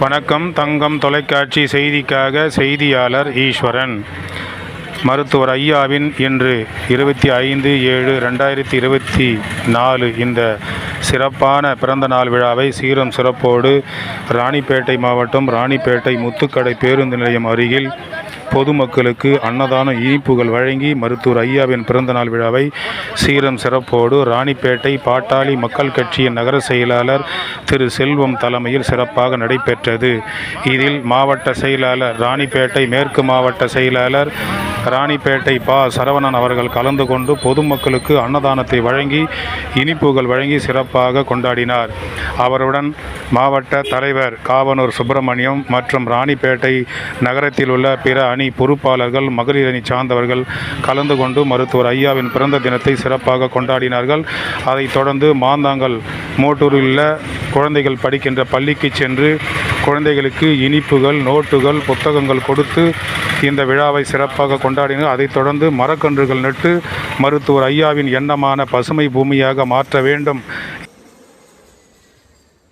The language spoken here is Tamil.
வணக்கம். தங்கம் தொலைக்காட்சி செய்திக்காக செய்தியாளர் ஈஸ்வரன். மருத்துவர் ஐயாவின் இன்று இருபத்தி ஐந்து ஏழு ரெண்டாயிரத்தி இருபத்தி நாலு இந்த சிறப்பான பிறந்த நாள் விழாவை சீரம் சிறப்போடு ராணிப்பேட்டை மாவட்டம் ராணிப்பேட்டை முத்துக்கடை பேருந்து நிலையம் அருகில் பொதுமக்களுக்கு அன்னதான இனிப்புகள் வழங்கி மருத்துவர் ஐயாவின் பிறந்தநாள் விழாவை சீரம் சிறப்போடு ராணிப்பேட்டை பாட்டாளி மக்கள் கட்சியின் நகர செயலாளர் திரு செல்வம் தலைமையில் சிறப்பாக நடைபெற்றது. இதில் மாவட்ட செயலாளர் ராணிப்பேட்டை மேற்கு மாவட்ட செயலாளர் ராணிப்பேட்டை பா. சரவணன் அவர்கள் கலந்து கொண்டு பொதுமக்களுக்கு அன்னதானத்தை வழங்கி இனிப்புகள் வழங்கி சிறப்பாக கொண்டாடினார். அவருடன் மாவட்ட தலைவர் காவனூர் சுப்பிரமணியம் மற்றும் ராணிப்பேட்டை நகரத்தில் உள்ள பிற அணி பொறுப்பாளர்கள் மகளிர் அணி சார்ந்தவர்கள் கலந்து கொண்டு மருத்துவர் ஐயாவின் பிறந்த தினத்தை சிறப்பாக கொண்டாடினார்கள். அதைத் தொடர்ந்து மாந்தாங்கல் மோட்டூரில் உள்ள குழந்தைகள் படிக்கின்ற பள்ளிக்கு சென்று குழந்தைகளுக்கு இனிப்புகள் நோட்டுகள் புத்தகங்கள் கொடுத்து இந்த விழாவை சிறப்பாக கொண்டாடினர் அதைத் தொடர்ந்து மரக்கன்றுகள் நட்டு மருத்துவர் ஐயாவின் எண்ணமான பசுமை பூமியாக மாற்ற வேண்டும்